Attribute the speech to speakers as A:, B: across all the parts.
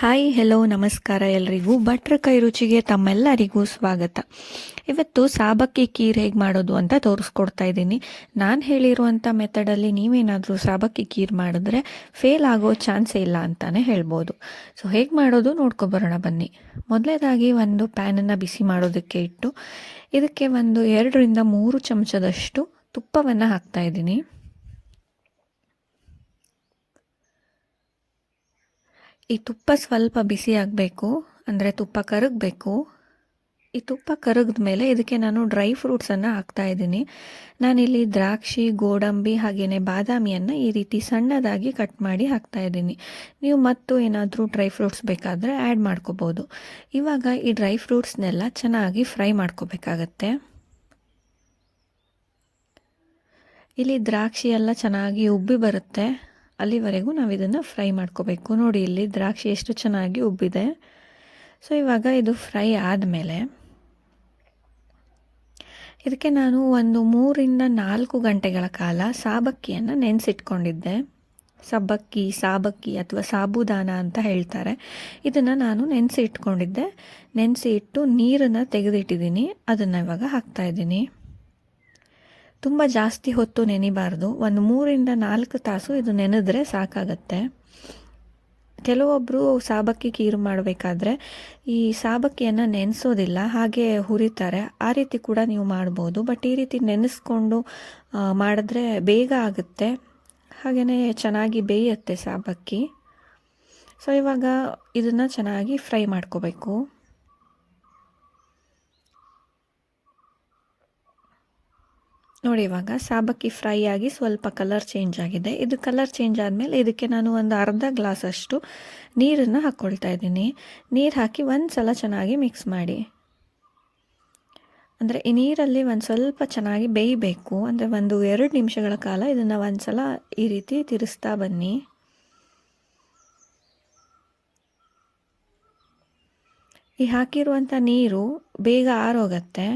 A: Hi hello ನಮಸ್ಕಾರ ಎಲ್ರಿಗೂ. ಭಟ್ರ ಕೈ ರುಚಿಗೆ ತಮ್ಮೆಲ್ಲರಿಗೂ ಸ್ವಾಗತ. ಇವತ್ತು ಸಾಬಕ್ಕಿ ಕೀರ್ ಹೇಗೆ ಮಾಡೋದು ಅಂತ ತೋರಿಸ್ಕೊಡ್ತಾ ಇದ್ದೀನಿ. ನಾನು ಹೇಳಿರುವಂಥ ಮೆಥಡಲ್ಲಿ ನೀವೇನಾದರೂ ಸಾಬಕ್ಕಿ ಕೀರ್ ಮಾಡಿದ್ರೆ ಫೇಲ್ ಆಗೋ ಚಾನ್ಸೇ ಇಲ್ಲ ಅಂತಲೇ ಹೇಳ್ಬೋದು. ಸೊ ಹೇಗೆ ಮಾಡೋದು ನೋಡ್ಕೊಬರೋಣ ಬನ್ನಿ. ಮೊದಲೇದಾಗಿ ಒಂದು ಪ್ಯಾನನ್ನು ಬಿಸಿ ಮಾಡೋದಕ್ಕೆ ಇಟ್ಟು, ಇದಕ್ಕೆ ಒಂದು ಎರಡರಿಂದ ಮೂರು ಚಮಚದಷ್ಟು ತುಪ್ಪವನ್ನು ಹಾಕ್ತಾ ಇದ್ದೀನಿ. ಈ ತುಪ್ಪ ಸ್ವಲ್ಪ ಬಿಸಿ ಆಗಬೇಕು, ಅಂದರೆ ತುಪ್ಪ ಕರಗಬೇಕು. ಈ ತುಪ್ಪ ಕರಗಿದ ಮೇಲೆ ಇದಕ್ಕೆ ನಾನು ಡ್ರೈ ಫ್ರೂಟ್ಸನ್ನು ಹಾಕ್ತಾ ಇದ್ದೀನಿ. ನಾನಿಲ್ಲಿ ದ್ರಾಕ್ಷಿ, ಗೋಡಂಬಿ ಹಾಗೆಯೇ ಬಾದಾಮಿಯನ್ನು ಈ ರೀತಿ ಸಣ್ಣದಾಗಿ ಕಟ್ ಮಾಡಿ ಹಾಕ್ತಾ ಇದ್ದೀನಿ. ನೀವು ಮತ್ತು ಏನಾದರೂ ಡ್ರೈ ಫ್ರೂಟ್ಸ್ ಬೇಕಾದರೆ ಆ್ಯಡ್ ಮಾಡ್ಕೋಬೋದು. ಇವಾಗ ಈ ಡ್ರೈ ಫ್ರೂಟ್ಸ್ನೆಲ್ಲ ಚೆನ್ನಾಗಿ ಫ್ರೈ ಮಾಡ್ಕೋಬೇಕಾಗತ್ತೆ. ಇಲ್ಲಿ ದ್ರಾಕ್ಷಿ ಎಲ್ಲ ಚೆನ್ನಾಗಿ ಉಬ್ಬಿ ಬರುತ್ತೆ. ಅಲ್ಲಿವರೆಗೂ ನಾವು ಇದನ್ನು ಫ್ರೈ ಮಾಡ್ಕೋಬೇಕು. ನೋಡಿ, ಇಲ್ಲಿ ದ್ರಾಕ್ಷಿ ಎಷ್ಟು ಚೆನ್ನಾಗಿ ಉಬ್ಬಿದೆ. ಸೊ ಇವಾಗ ಇದು ಫ್ರೈ ಆದಮೇಲೆ ಇದಕ್ಕೆ ನಾನು ಒಂದು ಮೂರಿಂದ ನಾಲ್ಕು ಗಂಟೆಗಳ ಕಾಲ ಸಾಬಕ್ಕಿಯನ್ನು ನೆನೆಸಿಟ್ಕೊಂಡಿದ್ದೆ. ಸಬ್ಬಕ್ಕಿ, ಸಾಬಕ್ಕಿ ಅಥವಾ ಸಾಬುದಾನ ಅಂತ ಹೇಳ್ತಾರೆ. ಇದನ್ನು ನಾನು ನೆನೆಸಿ ಇಟ್ಕೊಂಡಿದ್ದೆ ನೆನೆಸಿ ಇಟ್ಟು ನೀರನ್ನು ತೆಗೆದಿಟ್ಟಿದ್ದೀನಿ. ಅದನ್ನು ಇವಾಗ ಹಾಕ್ತಾಯಿದ್ದೀನಿ ತುಂಬ ಜಾಸ್ತಿ ಹೊತ್ತು ನೆನಿಬಾರ್ದು. ಒಂದು ಮೂರಿಂದ ನಾಲ್ಕು ತಾಸು ಇದು ನೆನೆದ್ರೆ ಸಾಕಾಗತ್ತೆ. ಕೆಲವೊಬ್ಬರು ಸಾಬಕ್ಕಿ ಕೀರು ಮಾಡಬೇಕಾದ್ರೆ ಈ ಸಾಬಕ್ಕಿಯನ್ನು ನೆನೆಸೋದಿಲ್ಲ, ಹಾಗೆ ಹುರಿತಾರೆ. ಆ ರೀತಿ ಕೂಡ ನೀವು ಮಾಡ್ಬೋದು. ಬಟ್ ಈ ರೀತಿ ನೆನೆಸ್ಕೊಂಡು ಮಾಡಿದ್ರೆ ಬೇಗ ಆಗುತ್ತೆ. ಹಾಗೆಯೇ ಚೆನ್ನಾಗಿ ಬೇಯುತ್ತೆ ಸಾಬಕ್ಕಿ. ಸೊ ಇವಾಗ ಇದನ್ನು ಚೆನ್ನಾಗಿ ಫ್ರೈ ಮಾಡ್ಕೋಬೇಕು. ನೋಡಿ, ಇವಾಗ ಸಾಬಕ್ಕಿ ಫ್ರೈ ಆಗಿ ಸ್ವಲ್ಪ ಕಲರ್ ಚೇಂಜ್ ಆಗಿದೆ. ಇದು ಕಲರ್ ಚೇಂಜ್ ಆದಮೇಲೆ ಇದಕ್ಕೆ ನಾನು ಒಂದು ಅರ್ಧ ಗ್ಲಾಸಷ್ಟು ನೀರನ್ನು ಹಾಕ್ಕೊಳ್ತಾ ಇದ್ದೀನಿ. ನೀರು ಹಾಕಿ ಒಂದು ಸಲ ಚೆನ್ನಾಗಿ ಮಿಕ್ಸ್ ಮಾಡಿ. ಅಂದರೆ ಈ ನೀರಲ್ಲಿ ಒಂದು ಸ್ವಲ್ಪ ಚೆನ್ನಾಗಿ ಬೇಯಬೇಕು. ಅಂದರೆ ಒಂದು ಎರಡು ನಿಮಿಷಗಳ ಕಾಲ ಇದನ್ನು ಒಂದು ಸಲ ಈ ರೀತಿ ತಿರುಸ್ತಾ ಬನ್ನಿ. ಈ ಹಾಕಿರುವಂಥ ನೀರು ಬೇಗ ಆರೋಗತ್ತೆ.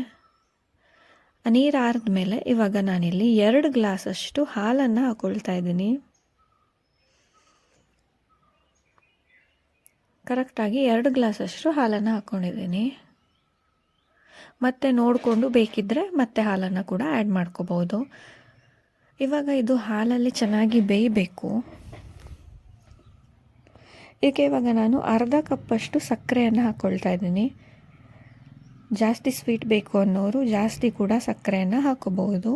A: ನೀರು ಆರಿದ್ಮೇಲೆ ಇವಾಗ ನಾನಿಲ್ಲಿ ಎರಡು ಗ್ಲಾಸಷ್ಟು ಹಾಲನ್ನು ಹಾಕೊಳ್ತಾ ಇದ್ದೀನಿ. ಕರೆಕ್ಟಾಗಿ ಎರಡು ಗ್ಲಾಸಷ್ಟು ಹಾಲನ್ನು ಹಾಕ್ಕೊಂಡಿದ್ದೀನಿ ಮತ್ತೆ ನೋಡಿಕೊಂಡು ಬೇಕಿದ್ದರೆ ಮತ್ತೆ ಹಾಲನ್ನು ಕೂಡ ಆ್ಯಡ್ ಮಾಡ್ಕೋಬೋದು. ಇವಾಗ ಇದು ಹಾಲಲ್ಲಿ ಚೆನ್ನಾಗಿ ಬೇಯಬೇಕು. ಇದಕ್ಕೆ ಇವಾಗ ನಾನು ಅರ್ಧ ಕಪ್ಪಷ್ಟು ಸಕ್ಕರೆಯನ್ನು ಹಾಕ್ಕೊಳ್ತಾ ಇದ್ದೀನಿ. ಜಾಸ್ತಿ ಸ್ವೀಟ್ ಬೇಕು ಅನ್ನೋರು ಜಾಸ್ತಿ ಕೂಡ ಸಕ್ಕರೆಯನ್ನು ಹಾಕೋಬಹುದು.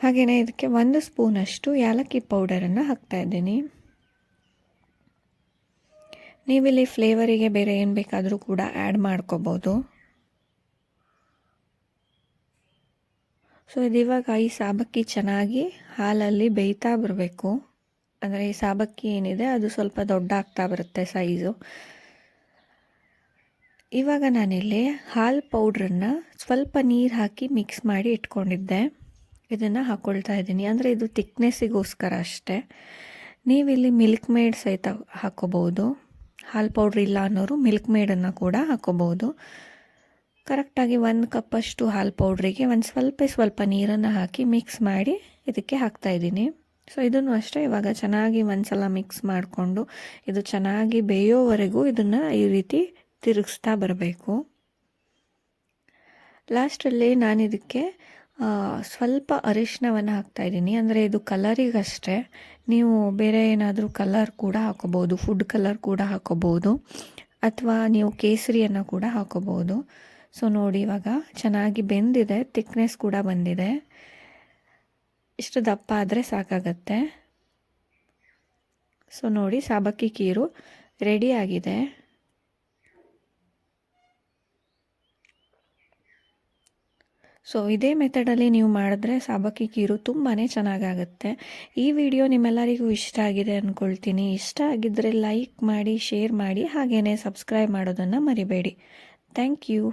A: ಹಾಗೆಯೇ ಇದಕ್ಕೆ ಒಂದು ಸ್ಪೂನಷ್ಟು ಏಲಕ್ಕಿ ಪೌಡರನ್ನು ಇದ್ದೀನಿ. ನೀವಿಲ್ಲಿ ಫ್ಲೇವರಿಗೆ ಬೇರೆ ಏನು ಬೇಕಾದರೂ ಕೂಡ ಆ್ಯಡ್ ಮಾಡ್ಕೋಬೋದು ಸೊ ಇದಿವಾಗ ಈ ಸಾಬಕ್ಕಿ ಚೆನ್ನಾಗಿ ಹಾಲಲ್ಲಿ ಬೇಯ್ತಾ ಬರಬೇಕು. ಅಂದರೆ ಈ ಸಾಬಕ್ಕಿ ಏನಿದೆ ಅದು ಸ್ವಲ್ಪ ದೊಡ್ಡ ಆಗ್ತಾ ಬರುತ್ತೆ ಸೈಜು ಇವಾಗ ನಾನಿಲ್ಲಿ ಹಾಲು ಪೌಡ್ರನ್ನು ಸ್ವಲ್ಪ ನೀರು ಹಾಕಿ ಮಿಕ್ಸ್ ಮಾಡಿ ಇಟ್ಕೊಂಡಿದ್ದೆ. ಇದನ್ನು ಹಾಕ್ಕೊಳ್ತಾ ಇದ್ದೀನಿ. ಅಂದರೆ ಇದು ತಿಕ್ನೆಸ್ಸಿಗೋಸ್ಕರ ಅಷ್ಟೇ. ನೀವಿಲ್ಲಿ ಮಿಲ್ಕ್ ಮೇಡ್ ಸಹಿತ ಹಾಕೋಬೋದು ಹಾಲು ಪೌಡ್ರ್ ಇಲ್ಲ ಅನ್ನೋರು ಮಿಲ್ಕ್ ಮೇಡನ್ನು ಕೂಡ ಹಾಕೋಬೋದು ಕರೆಕ್ಟಾಗಿ ಒಂದು ಕಪ್ಪಷ್ಟು ಹಾಲು ಪೌಡ್ರಿಗೆ ಒಂದು ಸ್ವಲ್ಪ ಸ್ವಲ್ಪ ನೀರನ್ನು ಹಾಕಿ ಮಿಕ್ಸ್ ಮಾಡಿ ಇದಕ್ಕೆ ಹಾಕ್ತಾಯಿದ್ದೀನಿ ಸೊ ಇದನ್ನು ಅಷ್ಟೇ ಇವಾಗ ಚೆನ್ನಾಗಿ ಒಂದು ಸಲ ಮಿಕ್ಸ್ ಮಾಡಿಕೊಂಡು ಇದು ಚೆನ್ನಾಗಿ ಬೇಯೋವರೆಗೂ ಇದನ್ನು ಈ ರೀತಿ ತಿರುಗಿಸ್ತಾ ಬರಬೇಕು. ಲಾಸ್ಟಲ್ಲಿ ನಾನು ಇದಕ್ಕೆ ಸ್ವಲ್ಪ ಅರಿಶಿನವನ್ನು ಹಾಕ್ತಾಯಿದ್ದೀನಿ ಅಂದರೆ ಇದು ಕಲರಿಗಷ್ಟೇ. ನೀವು ಬೇರೆ ಏನಾದರೂ ಕಲರ್ ಕೂಡ ಹಾಕೋಬೋದು, ಫುಡ್ ಕಲರ್ ಕೂಡ ಹಾಕೋಬೋದು, ಅಥವಾ ನೀವು ಕೇಸರಿಯನ್ನು ಕೂಡ ಹಾಕೋಬೋದು. ಸೊ, ನೋಡಿ, ಇವಾಗ ಚೆನ್ನಾಗಿ ಬೆಂದಿದೆ ಥಿಕ್ನೆಸ್ ಕೂಡ ಬಂದಿದೆ. ಇಷ್ಟು ದಪ್ಪ ಆದರೆ ಸಾಕಾಗತ್ತೆ. ಸೊ, ನೋಡಿ, ಸಾಬಕ್ಕಿ ಕೀರು ರೆಡಿ ಆಗಿದೆ ಸೊ ಇದೇ ಮೆಥಡಲ್ಲಿ ನೀವು ಮಾಡಿದ್ರೆ ಸಾಬಕ್ಕಿ ಕೀರು ತುಂಬಾ ಚೆನ್ನಾಗಾಗುತ್ತೆ. ಈ ವಿಡಿಯೋ ನಿಮ್ಮೆಲ್ಲರಿಗೂ ಇಷ್ಟ ಆಗಿದೆ ಅಂದ್ಕೊಳ್ತೀನಿ ಇಷ್ಟ ಆಗಿದ್ದರೆ ಲೈಕ್ ಮಾಡಿ, ಶೇರ್ ಮಾಡಿ ಹಾಗೆಯೇ ಸಬ್ಸ್ಕ್ರೈಬ್ ಮಾಡೋದನ್ನು ಮರಿಬೇಡಿ. Thank you.